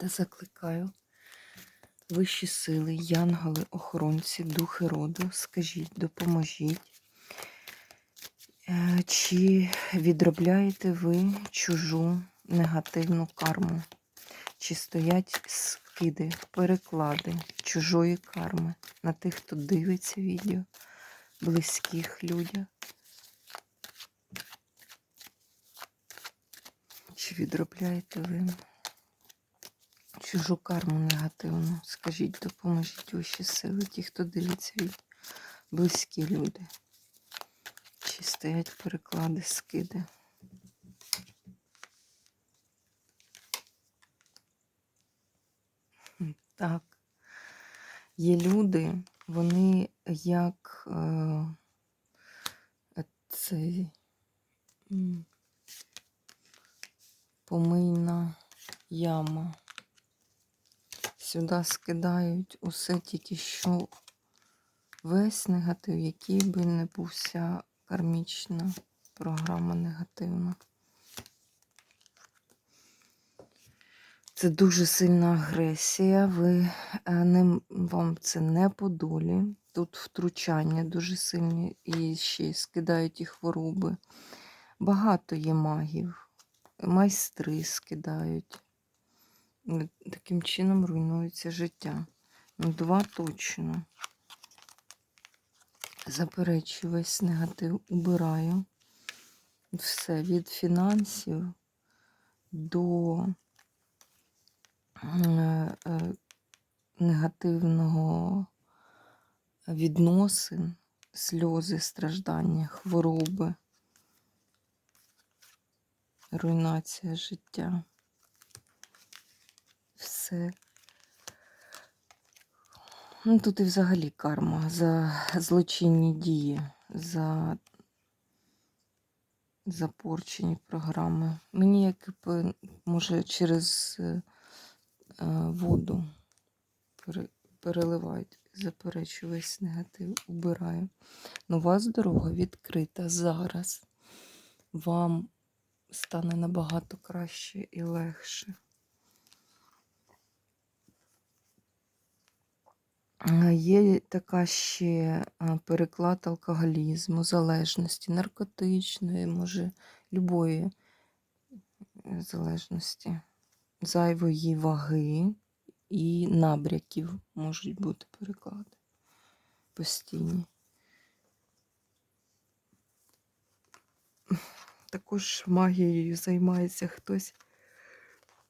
Та закликаю вищі сили, янголи, охоронці, духи роду, скажіть, допоможіть. Е, Чи відробляєте ви чужу негативну карму? Чи стоять скиди, переклади чужої карми на тих, хто дивиться відео, близьких людях? Чи відробляєте ви? Чужу карму негативну. Скажіть, допоможіть вищі сили, ті, хто дивиться близькі люди. Чи стоять переклади, скиди. Так. Є люди, вони як е, цей помийна яма. Сюди скидають усе тільки що весь негатив, який би не був вся кармічна програма негативна. Це дуже сильна агресія. Ви е, не, вам це не по долі. Тут втручання дуже сильні і ще скидають і хвороби. Багато є магів, майстри скидають. Таким чином руйнується життя. Ну, два точно. Заперечую весь негатив, убираю. Все від фінансів до е, е, негативного відносин, сльози, страждання, хвороби, руйнація життя все. Ну, Тут і взагалі карма за злочинні дії, за запорчені програми. Мені як може через е, воду переливають, заперечую весь негатив, убираю. Ну, у вас дорога відкрита зараз. Вам стане набагато краще і легше. Є така ще переклад алкоголізму, залежності, наркотичної, може, любої е, залежності, зайвої ваги і набряків можуть бути переклади постійні. Також магією займається хтось.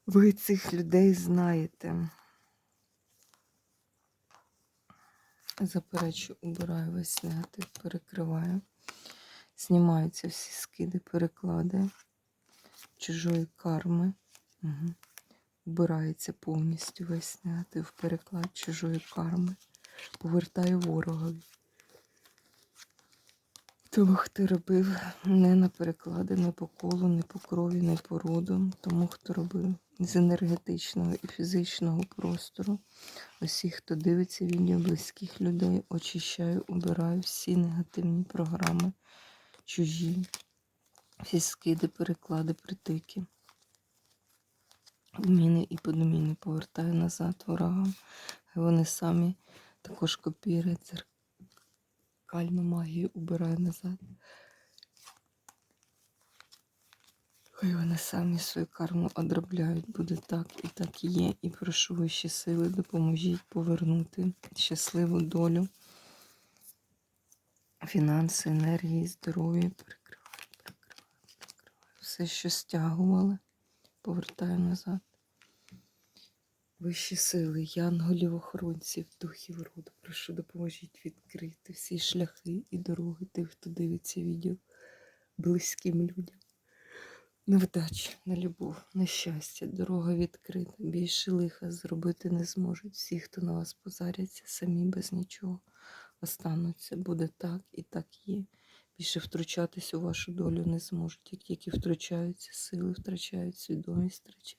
Ви цих людей знаєте. Заперечу, убираю весь негатив, перекриваю. Знімаються всі скиди, переклади чужої карми. Угу. Убирається повністю весь негатив, переклад чужої карми. Повертаю ворогові. Того, хто робив не на переклади, не по колу, не по крові, не по роду. Тому, хто робив з енергетичного і фізичного простору. Усіх, хто дивиться відео близьких людей, очищаю, убираю всі негативні програми, чужі, всі скиди, переклади, притики. Зміни і подміни повертаю назад ворогам. Вони самі також копірують дзеркальну магію, убираю назад. Хай вони самі свою карму одробляють, буде так і так є. І прошу вищі сили, допоможіть повернути щасливу долю, фінанси, енергії, здоров'я. Перекриваю, перекриваю, перекриваю. Все, що стягували, повертаю назад. Вищі сили, янголів, охоронців, духів роду. Прошу допоможіть відкрити всі шляхи і дороги тих, хто дивиться відео близьким людям Невдач, на любов, на щастя, дорога відкрита. Більше лиха зробити не зможуть. Всі, хто на вас позаряться, самі без нічого остануться. Буде так і так є. Більше втручатись у вашу долю не зможуть. Як тільки втручаються сили, втрачають свідомість, втрачають.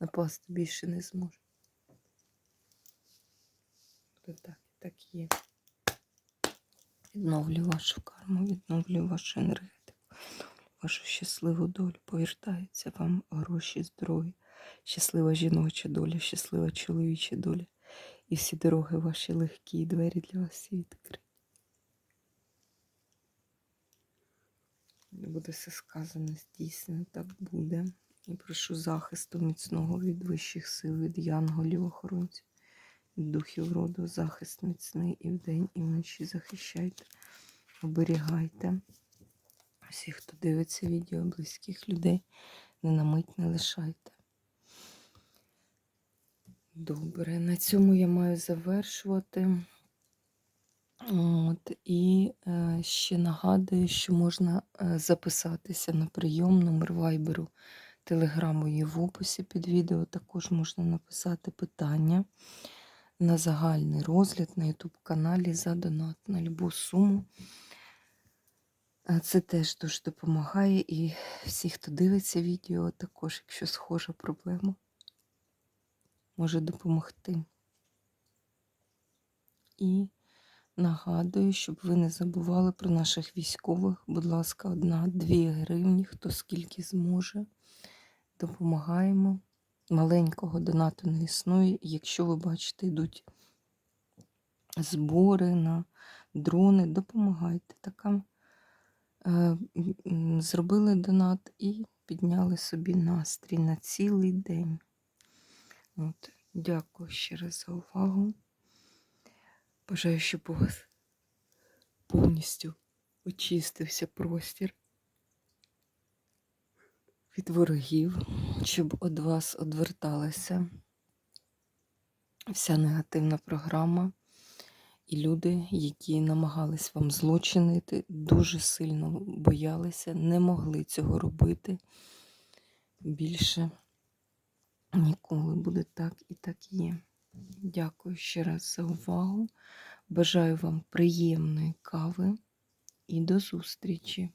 Напасти більше не зможуть. Буде так і так є. Відновлю вашу карму, відновлю вашу енергетику, вашу щасливу долю. Повертаються вам гроші, здоров'я, щаслива жіноча доля, щаслива чоловіча доля. І всі дороги ваші легкі, і двері для вас всі відкриті. Буде все сказано, здійснено, так буде. І прошу захисту міцного від вищих сил, від янголів, охоронців, від духів роду, захист міцний і вдень, і вночі захищайте, оберігайте. Всіх, хто дивиться відео, близьких людей, не на мить не лишайте. Добре, на цьому я маю завершувати. От, і е, ще нагадую, що можна е, записатися на прийом номер вайберу телеграму є в описі під відео. Також можна написати питання на загальний розгляд на YouTube каналі за донат на любу суму. Це теж дуже допомагає. І всі, хто дивиться відео, також, якщо схожа проблема, може допомогти. І нагадую, щоб ви не забували про наших військових. Будь ласка, одна-дві гривні, хто скільки зможе. Допомагаємо. Маленького донату не існує. Якщо ви бачите, йдуть збори на дрони, допомагайте. Така зробили донат і підняли собі настрій на цілий день. От. Дякую ще раз за увагу. Бажаю, щоб у вас повністю очистився простір від ворогів, щоб від вас одверталася вся негативна програма. І люди, які намагались вам злочинити, дуже сильно боялися, не могли цього робити. Більше ніколи буде так і так є. Дякую ще раз за увагу. Бажаю вам приємної кави і до зустрічі!